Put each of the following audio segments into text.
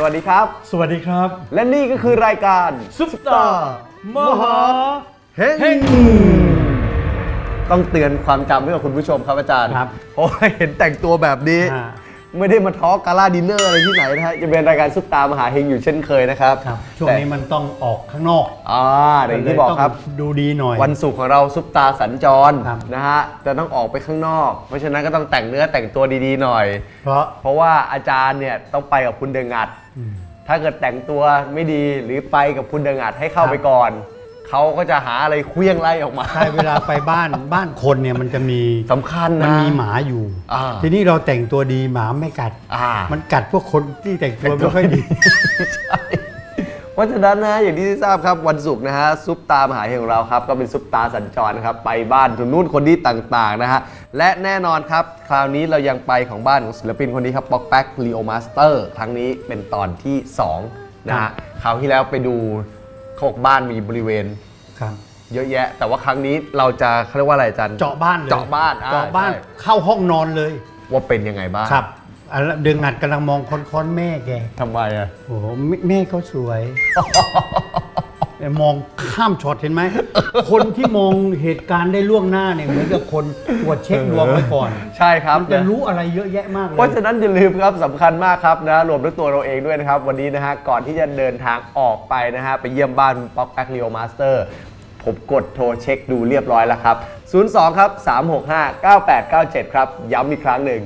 สวัสดีครับ สวัสดีครับ และนี่ก็คือรายการซุปตาร์มหาเฮงต้องเตือนความจำให้กับคุณผู้ชมครับอาจารย์ครับเพราะว่าเห็นแต่งตัวแบบนี้อ่า ไม่ได้มาทอล์กกาลาดินเนอร์อะไรที่ไหนนะฮะจะเป็นรายการซุปตามหาเฮงอยู่เช่นเคยนะครับครับช่วงนี้มันต้องออกข้างนอกอ่าอย่างที่บอกครับต้องดูดีหน่อย วันศุกร์ของเราซุปตาสัญจรครับนะฮะจะต้องออกไปข้างนอก เพราะฉะนั้นก็ต้องแต่งเนื้อแต่งตัวดีๆหน่อย เพราะเพราะว่าอาจารย์เนี่ยต้องไปกับคุณเดงัดอืมถ้าเกิดแต่งตัวไม่ดีหรือไปกับคุณเดงัดให้เข้าครับไปก่อน เขาก็จะหาอะไรเคลี้ยงไล่ออกมา ใช่เวลาไปบ้านบ้านคนเนี่ยมันจะมีสำคัญมันนะมีหมาอยู่ อ่าทีนี้เราแต่งตัวดีหมาไม่กัด อ่ามันกัดพวกคนที่แต่งตัวไม่ค่อยดี ใช่เพราะฉะนั้นนะอย่างที่ทราบครับวันศุกร์นะฮะซุปตามหาเฮงของเราครับ ก็เป็นซุปตาสัญจรนะครับ ไปบ้านทุนนู่นคนนี้ต่างๆนะฮะและแน่นอนครับ คราวนี้เรายังไปของบ้านของศิลปินคนนี้ครับป๊อกแป๊กลีโอมาสเตอร์ครั้งนี้เป็นตอนที่ 2 นะครัฮะบคราวที่แล้วไปดู เขาบอกบ้านมีบริเวณ ครับ เยอะแยะ แต่ว่าครั้งนี้เราจะเขาเรียกว่าอะไรอาจารย์เจาะบ้านเลยเจาะบ้านอ่เจาะบ้านใช่ เข้าห้องนอนเลย ว่าเป็นยังไงบ้างครับอะแล้วเดืองหัดกำลังมองค้อนๆแม่แกทำไมอะ โอ้โหแม่แม่เขาสวย มองข้ามช็อตเห็นไหม คนที่มองเหตุการณ์ได้ล่วงหน้าเนี่ยเหมือนกับคนตรวจเช็คดวงไว้ก่อนใช่ครับ มันจะรู้อะไรเยอะแยะมากเลย เพราะฉะนั้นอย่าลืมครับสำคัญมากครับนะรวมทั้งตัวเราเองด้วยนะครับ วันนี้นะฮะก่อนที่จะเดินทางออกไปนะฮะไปเยี่ยมบ้านป๊อกแป๊กเรียวมาสเตอร์ผมกดโทรเช็คดูเรียบร้อยแล้วครับ 02 ครับ 365 9897 ครับ ย้ำอีกครั้งหนึ่ง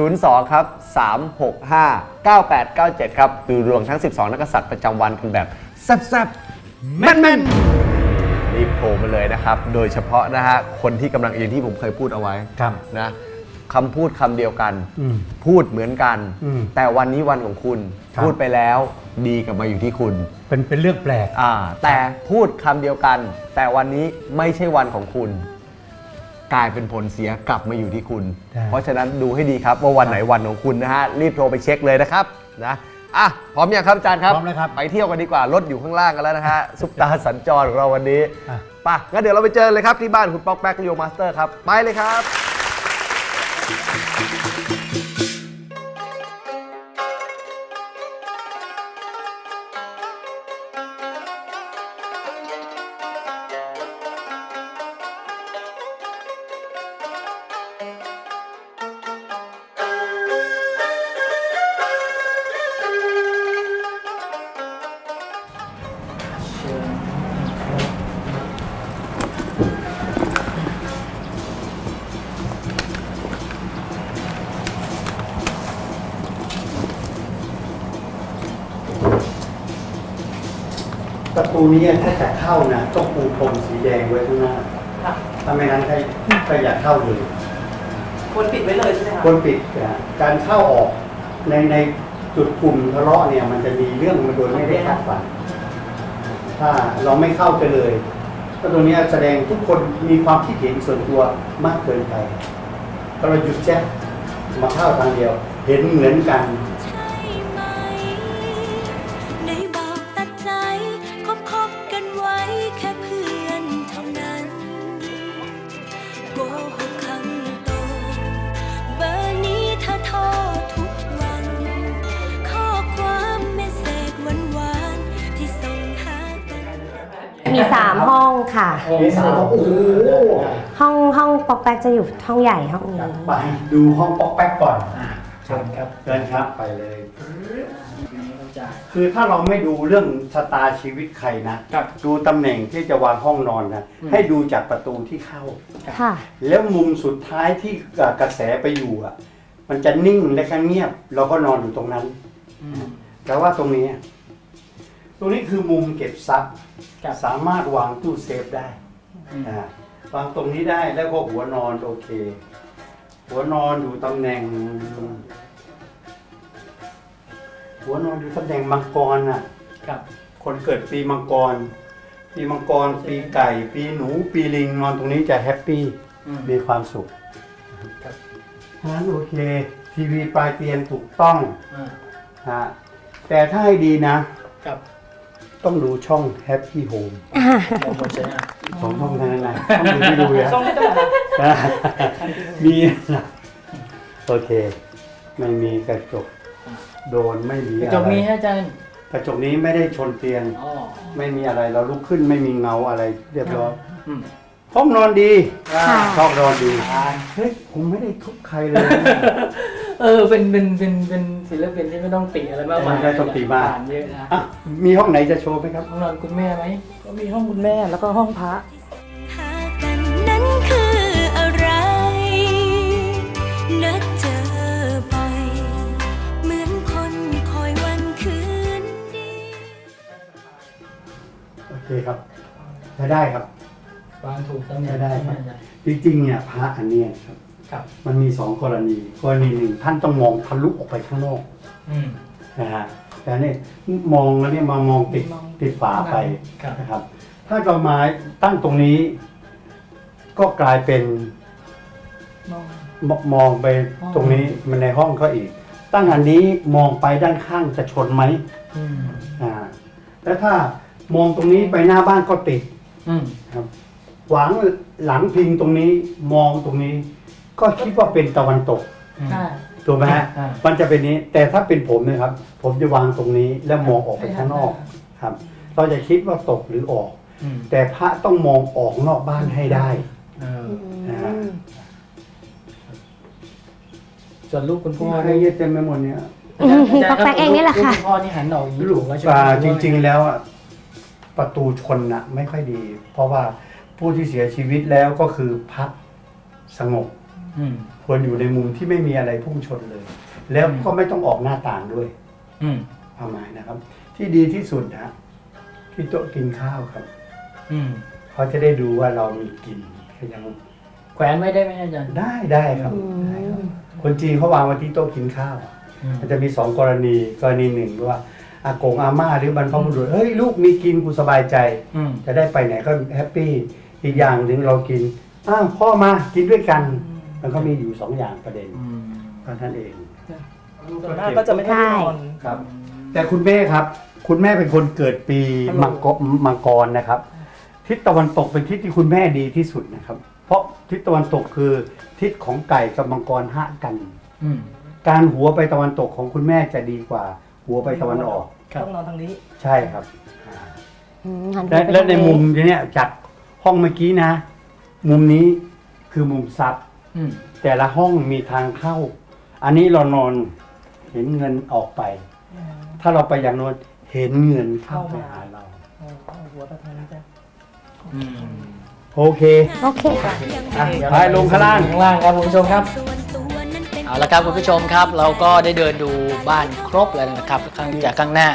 02 ครับ 365 9897 ครับ ดูดวงทั้ง 12 นักกษัตริย์ประจำวันกันแบบแซ่บๆ แม่นๆรีบโทรมาเลยนะครับ โดยเฉพาะนะฮะคนที่กำลังอย่างที่ผมเคยพูดเอาไว้ครับนะคำพูดคำเดียวกัน อืมพูดเหมือนกัน อืมแต่วันนี้วันของคุณ ครับ พูดไปแล้วดีกลับมาอยู่ที่คุณ เป็นเป็นเรื่องแปลก อ่าแต่พูดคำเดียวกัน แต่วันนี้ไม่ใช่วันของคุณ กลายเป็นผลเสียกลับมาอยู่ที่คุณ ใช่ เพราะฉะนั้นดูให้ดีครับว่าวันไหนวันของคุณนะฮะรีบโทรไปเช็คเลยนะครับนะ อะพร้อมยังครับอาจารย์ครับพร้อมแล้วครับไปเที่ยวกันดีกว่ารถอยู่ข้างล่างกันแล้วนะฮะซุปตาสัญจรของเราวันนี้อะ ไป่ะงั้นเดี๋ยวเราไปเจอเลยครับที่บ้านคุณป๊อกแป๊กเรียวมาสเตอร์ครับไปเลยครับปร ตูนี้ถ้าจะเข้านะต้องปูพรมสีแดงไว้ข้างหน้าค่ะถ้าไม่นั้นใครใครอยากเข้าเลยควรปิดไว้เลยใช่ไหมคะคนปิดนะการเข้าออกในในจุดกลุ่มทะเลาะเนี่ย มันจะมีเรื่องมาโดยไม่ได้คาดฝัน ถ้าเราไม่เข้าไปเลยก็ตรงเนี้ยแสดงทุกคนมีความคิดเห็นส่วนตัวมากเกินไปถ้าเราหยุดแจ๊มาเข้าทางเดียว เห็นเหมือนกัน ค่ะ มีสามโอ้โหห้องห้องปอกแป๊กจะอยู่ห้องใหญ่ห้องนี้ไปดูห้องป๊อกแป๊กก่อนเชิญครับเชิญครับไปเลยทีนี้เราจะคือถ้าเราไม่ดูเรื่องชะตาชีวิตใครนะครับดูตำแหน่งที่จะวางห้องนอนนะอืมให้ดูจากประตูที่เข้า ค่ะ แล้วมุมสุดท้ายที่กระแสไปอยู่อะ มันจะนิ่งและก็เงียบ เราก็นอนอยู่ตรงนั้นอืมแต่ว่าตรงนี้ ตรงนี้คือมุมเก็บทรัพย์ครับ สามารถวางตู้เซฟได้อืมอ่าวางตรงนี้ได้แล้วก็หัวนอนโอเค หัวนอนอยู่ตำแหน่ง หัวนอนอยู่ตำแหน่งมังกรน่ะ ครับ คนเกิดปีมังกร ปีมังกร ปีไก่ ปีหนู ปีลิงนอนตรงนี้จะแฮปปี้ อืม มีความสุขครับนั้นโอเค ทีวีปลายเตียงถูกต้องอ่า ฮะแต่ถ้าให้ดีนะกับ ต้องดูช่อง Happy Home มองบนใช่ไหมสองช่องเท่านั้นนะต้องดูที่ดูนะช่องนี้เท่าไหร่นะนะมีนะโอเค ไม่มีกระจกโดนไม่มีกระอะจกไรมีให้อาจารย์กระจกนี้ไม่ได้ชนเตียงอ๋อไม่มีอะไรเราลุกขึ้นไม่มีเงาอะไรเรียบร้อยอืมห้องนอนดีค่ะห้องนอนดีอ่าเฮ้ยผมไม่ได้ทุบใครเลย เออเป็นเป็นเป็นเป็นศิลปินที่ไม่ต้องติอะไรมากมายไม่ต้องติมาก ผ่นเยอะนะอะมีห้องไหนจะโชว์ไหมครับ ห้องนอนคุณแม่ไหมก็มีห้องคุณแม่แล้วก็ห้องพระ หากันนั้นคืออะไร นัดเจอบ่อยเหมือนคนคอยวันคืนดี โอเคครับใช้ได้ครับ วางถูกตำแหน่งได้ใช่ไหมครับอาจารย์จริงๆเนี่ยพระอันเนี้ยครับครับ มันมีสองกรณี กรณีหนึ่งท่านต้องมองทะลุออกไปข้างนอกอืมนะฮะแต่นี่มองแล้วเนี่ยมามองติดมองติดฝาไปครับนะครับ ถ้าเรามาตั้งตรงนี้ ก็กลายเป็นมองมมองไปอ๋อตรงนี้มันในห้องก็อีก ตั้งอันนี้มองไปด้านข้างจะชนไหมอืมอ่าแล้วถ้ามองตรงนี้ไปหน้าบ้านก็ติดอืมครับหวังหลังพิงตรงนี้มองตรงนี้ ก็คิดว่าเป็นตะวันตกใช่ ถูกไหมฮะอ่ามันจะเป็นนี้ แต่ถ้าเป็นผมเนะครับ ผมจะวางตรงนี้แล้วมองออกไปข้างนอกครับ เราจะคิดว่าตกหรือออก อืมแต่พระต้องมองออกนอกบ้านให้ได้ เออนะฮะส่วนลูกคุณพ่อให้เยอะเต็มไปหมดเนี่ยอืมปอกแป๊กเองนี่แหละค่ะ ลูกคุณพ่อนี่หันออกอย่างนี้ลูถูกกแล้วใช่ปไหมลาจริง ๆ แล้วอะประตูชนนะไม่ค่อยดี เพราะว่าผู้ที่เสียชีวิตแล้วก็คือพักสงบอืม ควรอยู่ในมุมที่ไม่มีอะไรพุ่งชนเลย แล้วก็ไม่ต้องออกหน้าต่างด้วยอืมประมาณนะครับ ที่ดีที่สุดนะที่โต๊ะกินข้าวครับอืมเขาจะได้ดูว่าเรามีกินก็ยังแขวนไว้ได้ไหมอาจารย์ได้ได้ครับได้ครับ คนจีนเขาวางไว้ที่โต๊ะกินข้าวอืมมันจะมีสองกรณีกรณีหนึ่งว่าอากงอาม่าหรือบรรพบุรุษเฮ้ยลูกมีกินกูสบายใจอืมจะได้ไปไหนก็แฮปปี้อีกอย่างหนึ่งเรากินอ้าวพ่อมากินด้วยกัน มันก็มีอยู่สองอย่างประเด็นอืมเท่านั้นเอง ส่วนมากก็จะไม่ได้นอนครับ แต่คุณแม่ครับ คุณแม่เป็นคนเกิดปีมังกรมังกรนะครับ ทิศตะวันตกเป็นทิศที่คุณแม่ดีที่สุดนะครับ เพราะทิศตะวันตกคือทิศของไก่กับมังกรหะกันอืมการหัวไปตะวันตกของคุณแม่จะดีกว่า หัวไปตะวันออกครับต้องนอนทางนี้ ใช่ครับอ่าอืมหันและไปและทางในมุมเนี้ยจากห้องเมื่อกี้นะ มุมนี้คือมุมซับอืม แต่ละห้องมีทางเข้า อันนี้เรานอนเห็นเงินออกไป ถ้าเราไปอย่างโนนเห็นเงินเข้าไปหาเราเอาหัวไปทางนี้จ้ะอืมโอเคโอเคค่ะอะไปลงข้างล่างข้างล่างครับคุณผู้ชมครับส่วนตัวนั้นเป็นเอาละครับคุณผู้ชมครับ เราก็ได้เดินดูบ้านครบแล้วนะครับข้างจากข้างหน้า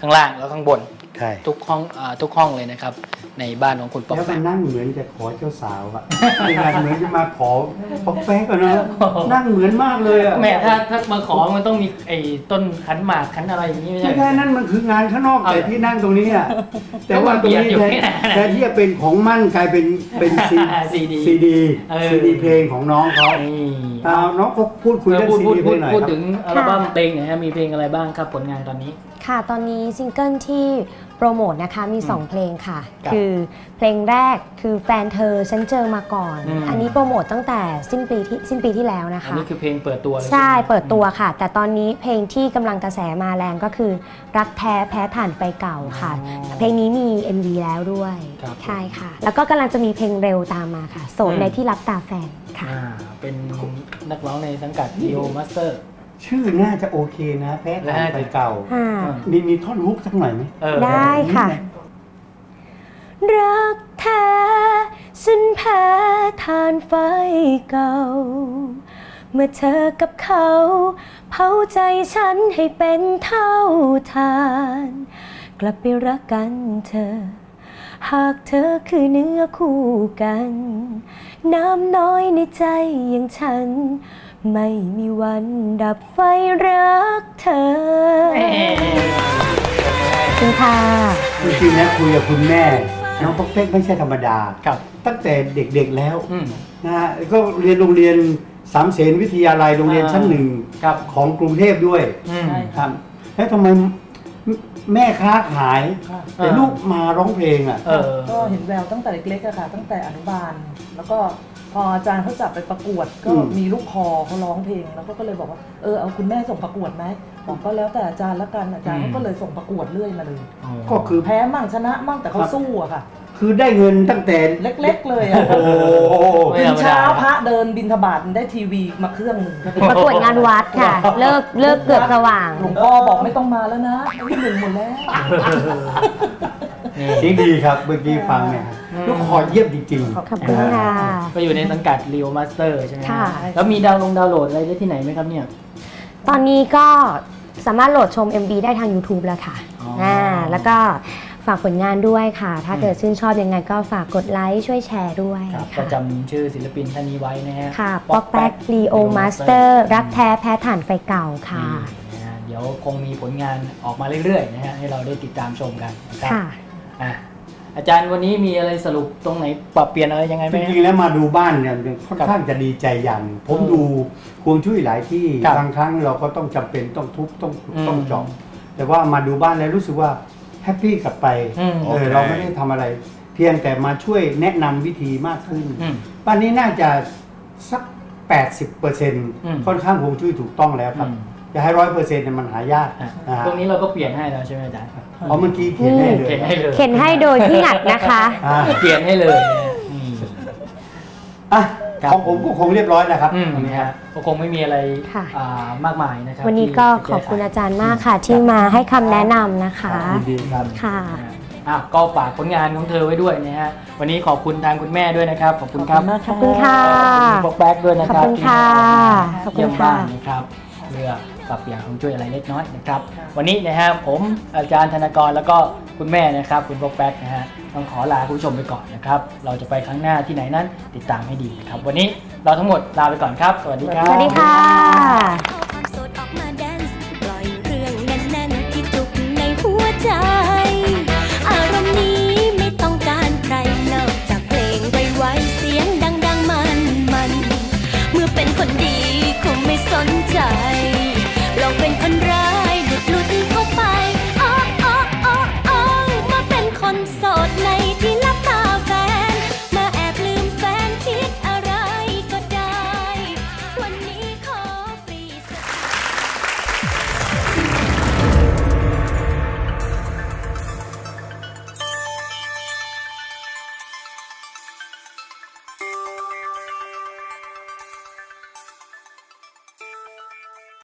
ข้างล่างแล้วข้างบนใช่ ทุกห้องอ่าทุกห้องเลยนะครับ ในบ้านของคุณป๊อกแล้วแป๊มันก นั่งเหมือนจะขอเจ้าสาวอะในงานเหมือนจะมาขอปอกแป๊กอะนะนั่งเหมือนมากเลยอะแหม่ถ้าถ้ามาขอมันต้องมีไอ้ต้นขันหมากขันอะไรอย่างนี้ไม่ไม่ใช่ใช่นั่นมันคืองานข้างนอกเอาแต่ที่นั่งตรงนี้อะแต่ว่าตรงนี้ก็มาเบียดอยู่แทนนี่นะแทนที่จะเป็นของมั่นกลายเป็นเป็นซี CD ซีดีเออ ซีดีเพลงของน้องเขานี่เอาน้องเขาพูดคุยเออเรื่องพูดซีพูดดีเพลงหน่อยพูดพูดครับ ถึงอัลบั้มเพลงหน่อยฮะมีเพลงอะไรบ้างครับผลงานตอนนี้ ค่ะ ตอนนี้ซิงเกิลที่โปรโมทนะคะมี 2 เพลงค่ะ ครับคือเพลงแรกคือแฟนเธอฉันเจอมาก่อน อืม อันนี้โปรโมทตั้งแต่สิ้นปีที่สิ้นปีที่แล้วนะอันคะ นี้คือเพลงเปิดตัวเลยใช่ไหมเปิดตัวค่ะ แต่ตอนนี้เพลงที่กำลังกระแสมาแรงก็คือ รักแท้แพ้ผ่านไปเก่าค่ะเพลงนี้มี MV แล้วด้วยครับใช่ค่ะ แล้วก็กำลังจะมีเพลงเร็วตามมาค่ะ โสดอืม ในที่รับตาแฟนค่ะ อ่าเป็นนักร้องในสังกัด e o Master ชื่อน่าจะโอเคนะแพ้ทางไปเก่า ค่ะมีมีท่อนฮุกสักหน่อยไหมเออได้ค่ะ รักแท้ฉันแพ้ทานไฟเก่า เมื่อเธอกับเขาเผาใจฉันให้เป็นเท่าทาน กลับไปรักกันเธอ หากเธอคือเนื้อคู่กัน น้ำน้อยในใจอย่างฉัน ไม่มีวันดับไฟรักเธอแหม่ขอบคุณค่ะจริงๆนะคุยกับคุณแม่ น้องปอกเป๊กไม่ใช่ธรรมดา ครับ ตั้งแต่เด็กๆแล้วอืมนะฮะก็เรียนโรงเรียนสามเสนวิทยาลัยโรงเรียนชั้นหนึ่งครับของกรุงเทพด้วยอืมครับแล้วทำไมแม่ค้าขายค่ะแต่ลูกมาร้องเพลงอะเออก็เห็นแววตั้งแต่เล็กๆอะค่ะ ตั้งแต่อนุบาลแล้วก็ พออาจารย์เขาจับไปประกวดก็อืมมีลูกคอเขาร้องเพลง แล้วก็ก็เลยบอกว่าเออเอาคุณแม่ส่งประกวดไหมบอกก็แล้วแต่อาจารย์ละกันอาจารย์เขาก็เลยส่งประกวดเรื่อยมาเลยก็คือแพ้มั่งชนะมั่งแต่เขาสู้อะค่ะ คือได้เงินตั้งแต่เล็ก ๆ เลยอะโอ้โหไม่ตื่ธรนรมดาเช้าพระเดินบินทบาทได้ทีวีมาเครื่องหนึ่งประกวดงานวัดค่ะ เลิกเลิกเกือบสว่างหลวงพ่อบอกไม่ต้องมาแล้วนะที่หนึ่งหมดแล้วนี่เสียงดีครับเมื่อกี้ฟังเนี่ย ลูกคอเยี่ยมจริงๆขอบคุณค่ะ ก็อยู่ในสังกัด Rio Master ใช่ไหมค่ะ แล้วมีดาวน์ลงดาวน์โหลดอะไรได้ที่ไหนไหมครับเนี่ย ตอนนี้ก็สามารถโหลดชม MV ได้ทาง YouTube แล้วค่ะอ๋ออ่าแล้วก็ฝากผลงานด้วยค่ะ ถ้าเกิดชื่นชอบยังไงก็ฝากกดไลค์ช่วยแชร์ด้วยครับก็ค่ะ จำชื่อศิลปินท่านนี้ไว้นะฮะค่ะป๊อกแป๊กลีโอมาสเตอร์ รักแท้แพ้ถ่านไฟเก่าค่ะ นี่นะฮะเดี๋ยวคงมีผลงานออกมาเรื่อยๆนะฮะให้เราได้ติดตามชมกันนะครับ ค่ะ อะ อาจารย์วันนี้มีอะไรสรุปตรงไหนปรับเปลี่ยนอะไรยังไงไหจมริงๆแล้วมาดูบ้านเนี่ยค่อนข้างจะดีใจอย่างหนึ่งผมดูควงช่วยหลายที่ครับบางครั้งเราก็ต้องจำเป็นต้องทุบต้องขุดอืมต้องเจาะแต่ว่ามาดูบ้านแล้วรู้สึกว่าแฮปปี้กลับไปอืมเออเราไม่ได้ทำอะไร เพียงแต่มาช่วยแนะนำวิธีมากขึ้นอืมบ้านนี้น่าจะสัก 80เปอร์เซ็นต์อืม ค่อนข้างคงช่วยถูกต้องแล้วครับ อืม จะให้ร้อยเปอร์เซ็นต์เนี่ยมันหายากอะนะฮะตรงนี้เราก็เปลี่ยนให้แล้วใช่ไหมอาจารย์ เพราะเมื่อกี้เขียนให้เลยเขียนให้เลยเข็นให้โดยที่หัดนะคะ อ่าเปลี่ยนให้เลยนะอืม อะครับ ของผมก็คงเรียบร้อยแล้วครับอืมวันนะนี้ฮะ ก็คงไม่มีอะไรค่ะ อ่ามากมายนะครับวันนี้ที่ก็จะขอบคุณแก้ไอาจารย์มากค่ะ ที่มาให้คำแนะนำนะคะ ยินดีครับ ค่ะ อะก็ฝากผลงานของเธอไว้ด้วยนะฮะ วันนี้ขอบคุณทางคุณแม่ด้วยนะครับ ขอบคุณครับมากขอบคุณค่ะ ขอบคุณพวกแบ็กด้วยนะขอบครับคุณค่ะ ขอบที่คุมาณเยี่ยมค่ะบ้านนะครับเพื่อ ปรับอย่างของช่วยอะไรเล็กน้อยนะครับ วันนี้นะฮะผมอาจารย์ธนากรแล้วก็คุณแม่นะครับ คุณพกแป๊กนะฮะต้องขอลาคุณผู้ชมไปก่อนนะครับ เราจะไปครั้งหน้าที่ไหนนั้นติดตามให้ดีนะครับ วันนี้เราทั้งหมดลาไปก่อนครับ สวัสดีครับสวัสดีค่ะคนดีคงไม่สน เป็นคนร้ายหลุดหลุดเข้าไปอ๋ออ๋ออ๋อมาเป็นคนโสดใน